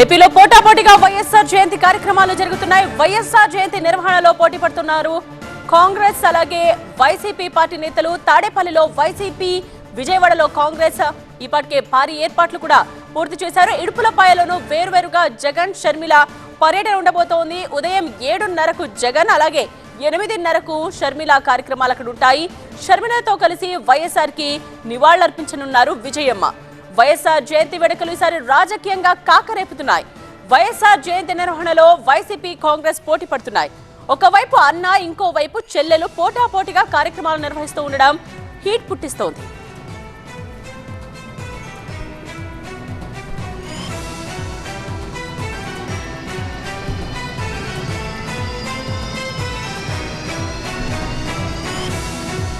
ఏపీలో పోటాపోటీగా వైఎస్ఆర్ జయంతి కార్యక్రమాలు జరుగుతున్నాయి. వైఎస్ఆర్ జయంతి నిర్వహణలో పోటీ పడుతున్నారు. కాంగ్రెస్ అలాగే వైసీపీ పార్టీ నేతలు తాడేపల్లిలో వైసీపీ విజయవాడలో కాంగ్రెస్ ఇప్పటికే భారీ ఏర్పాట్లు కూడా పూర్తి చేశారు. ఇడుపులపాయలోనూ వేరువేరుగా జగన్ షర్మిల పర్యటన ఉండబోతోంది. ఉదయం ఏడున్నరకు జగన్ అలాగే ఎనిమిదిన్నరకు షర్మిల కార్యక్రమాలు అక్కడ ఉంటాయి. షర్మిలతో కలిసి వైఎస్ఆర్కి నివాళులర్పించనున్నారు విజయమ్మ. వైఎస్ఆర్ జయంతి వేడుకలు ఈసారి రాజకీయంగా కాకరేపుతున్నాయి. వైఎస్ఆర్ జయంతి నిర్వహణలో వైసీపీ కాంగ్రెస్ పోటీ పడుతున్నాయి. ఒకవైపు అన్న ఇంకోవైపు చెల్లెలు పోటాపోటీగా కార్యక్రమాలు నిర్వహిస్తూ ఉండడం హీట్ పుట్టిస్తోంది.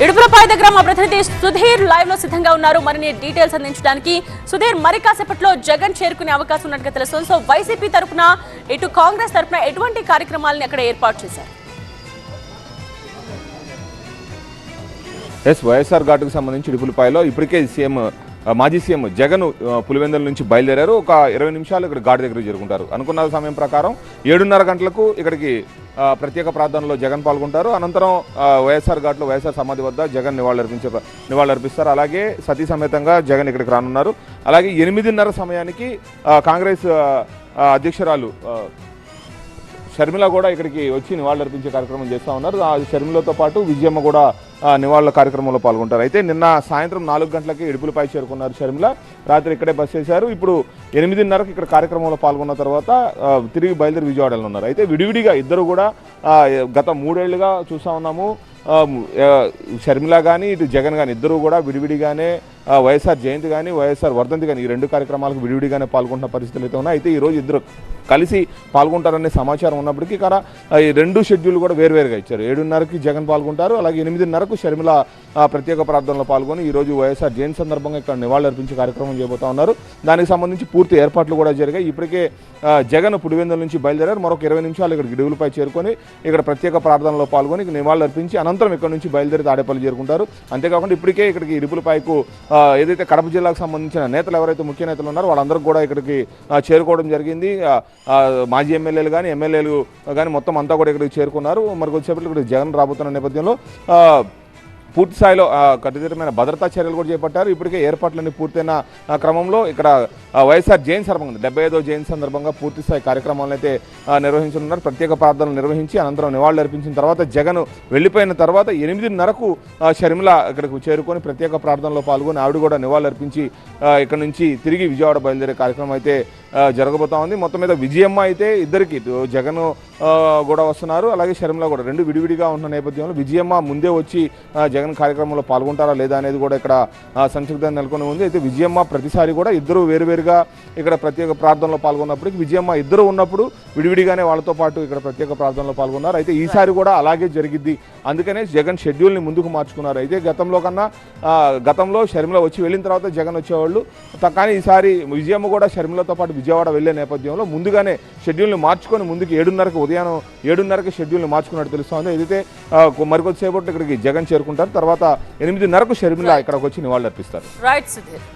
ఇడుపులపాయ దగ్గర మా ప్రతినిధి సుధీర్ లైవ్లో సిద్ధంగా ఉన్నారు. మరిన్ని డీటెయిల్స్ అందించడానికి సుధీర్ మరి కాసేపట్లో జగన్ చేరుకునే అవకాశం ఉన్నట్టుగా తెలుస్తుంది. సో వైసీపీ తరపున ఇటు కాంగ్రెస్ తరపున ఎటువంటి కార్యక్రమాలను అక్కడ ఏర్పాటు చేశారు? ఎస్ వైఎస్ఆర్ ఘాటుకు సంబంధించి ఇడుపులపాయలో ఇప్పటికే సీఎం మాజీ సీఎం జగన్ పులివెందుల నుంచి బయలుదేరారు. ఒక ఇరవై నిమిషాలు ఇక్కడ గాడి దగ్గర చేరుకుంటారు అనుకున్న సమయం ప్రకారం ఏడున్నర గంటలకు ఇక్కడికి ప్రత్యేక ప్రార్థనలో జగన్ పాల్గొంటారు. అనంతరం వైఎస్ఆర్ ఘాట్లో వైఎస్ఆర్ సమాధి వద్ద జగన్ నివాళులర్పించే నివాళులర్పిస్తారు. అలాగే సతీ సమేతంగా జగన్ ఇక్కడికి రానున్నారు. అలాగే ఎనిమిదిన్నర సమయానికి కాంగ్రెస్ అధ్యక్షురాలు షర్మిల కూడా ఇక్కడికి వచ్చి నివాళులర్పించే కార్యక్రమం చేస్తూ ఉన్నారు. ఆ షర్మిలతో పాటు విజయమ్మ కూడా నివాళుల కార్యక్రమంలో పాల్గొంటారు. అయితే నిన్న సాయంత్రం నాలుగు గంటలకి ఇడుపులపై చేరుకున్నారు షర్మిల. రాత్రి ఇక్కడే బస్ చేశారు. ఇప్పుడు ఎనిమిదిన్నరకు ఇక్కడ కార్యక్రమంలో పాల్గొన్న తర్వాత తిరిగి బయలుదేరి విజయవాడలో ఉన్నారు. అయితే విడివిడిగా ఇద్దరు కూడా గత మూడేళ్ళుగా చూస్తూ ఉన్నాము. షర్మిల కానీ ఇటు జగన్ కానీ ఇద్దరు కూడా విడివిడిగానే వైఎస్ఆర్ జయంతి కానీ వైఎస్ఆర్ వర్ధంతి కానీ ఈ రెండు కార్యక్రమాలకు విడివిడిగానే పాల్గొంటున్న పరిస్థితులు అయితే ఉన్నాయి. అయితే ఈరోజు ఇద్దరు కలిసి పాల్గొంటారనే సమాచారం ఉన్నప్పటికీ కానీ ఈ రెండు షెడ్యూల్ కూడా వేరువేరుగా ఇచ్చారు. ఏడున్నరకి జగన్ పాల్గొంటారు అలాగే ఎనిమిదిన్నరకు షర్మిల ప్రత్యేక ప్రార్థనలో పాల్గొని ఈరోజు వైఎస్ఆర్ జయంతి సందర్భంగా ఇక్కడ నివాళులర్పించే కార్యక్రమం చేయబోతా ఉన్నారు. దానికి సంబంధించి పూర్తి ఏర్పాట్లు కూడా జరిగాయి. ఇప్పటికే జగన్ పుడివెందుల నుంచి బయలుదేరారు. మరొక ఇరవై నిమిషాలు ఇక్కడ గిడుగులపై చేరుకొని ఇక్కడ ప్రత్యేక ప్రార్థనలో పాల్గొని నివాళులర్పించి అనంతరం ఇక్కడ నుంచి బయలుదేరి తాడేపల్లి చేరుకుంటారు. అంతేకాకుండా ఇప్పటికే ఇక్కడికి ఇరుపులపైకు ఏదైతే కడప జిల్లాకు సంబంధించిన నేతలు ఎవరైతే ముఖ్య నేతలు ఉన్నారో వాళ్ళందరూ కూడా ఇక్కడికి చేరుకోవడం జరిగింది. మాజీ ఎమ్మెల్యేలు కానీ ఎమ్మెల్యేలు కానీ మొత్తం అంతా కూడా ఇక్కడికి చేరుకున్నారు. మరి కొద్దిసేపట్లో ఇక్కడ జగన్ రాబోతున్న నేపథ్యంలో పూర్తి స్థాయిలో ఆ, కట్టుదిట్టమైన భద్రతా చర్యలు కూడా చేపట్టారు. ఇప్పటికే ఏర్పాట్లన్నీ పూర్తయిన క్రమంలో ఇక్కడ వైఎస్ఆర్ జయంతి సందర్భంగా డెబ్బై ఐదో జయంతి సందర్భంగా పూర్తి స్థాయి కార్యక్రమాలను అయితే నిర్వహించనున్నారు. ప్రత్యేక ప్రార్థనలు నిర్వహించి అనంతరం నివాళులు అర్పించిన తర్వాత జగన్ వెళ్ళిపోయిన తర్వాత ఎనిమిదిన్నరకు షర్మిల ఇక్కడికి చేరుకొని ప్రత్యేక ప్రార్థనలో పాల్గొని ఆవిడ కూడా నివాళులు అర్పించి ఇక్కడ నుంచి తిరిగి విజయవాడ బయలుదేరే కార్యక్రమం అయితే జరగబోతా ఉంది. మొత్తం మీద విజయమ్మ అయితే ఇద్దరికి జగన్ కూడా వస్తున్నారు. అలాగే షర్మిల కూడా రెండు విడివిడిగా ఉన్న నేపథ్యంలో విజయమ్మ ముందే వచ్చి జగన్ కార్యక్రమంలో పాల్గొంటారా లేదా అనేది కూడా ఇక్కడ ఆ, నెలకొని ఉంది. అయితే విజయమ్మ ప్రతిసారి కూడా ఇద్దరు వేరువేరుగా ఇక్కడ ప్రత్యేక ప్రార్థనలో పాల్గొన్నప్పటికీ విజయమ్మ ఇద్దరు ఉన్నప్పుడు విడివిడిగానే వాళ్ళతో పాటు ఇక్కడ ప్రత్యేక ప్రార్థనలో పాల్గొన్నారు. అయితే ఈసారి కూడా అలాగే జరిగిద్ది. అందుకనే జగన్ షెడ్యూల్ని ముందుకు మార్చుకున్నారు. అయితే గతంలో కన్నా గతంలో షర్మిల వచ్చి వెళ్ళిన తర్వాత జగన్ వచ్చేవాళ్ళు. కానీ ఈసారి విజయమ్మ కూడా షర్మిలతో పాటు విజయవాడ వెళ్ళే నేపథ్యంలో ముందుగానే షెడ్యూల్ని మార్చుకొని ముందుకు ఏడున్నరకు ఉదయం ఏడున్నరకి షెడ్యూల్ని మార్చుకున్నట్టు తెలుస్తోంది. ఏదైతే మరికొద్దిసేపట్లో ఇక్కడికి జగన్ చేరుకుంటారు. తర్వాత ఎనిమిదిన్నరకు షర్మిల ఇక్కడికి వచ్చి నివాళులు అర్పిస్తారు రైట్ సుధీర్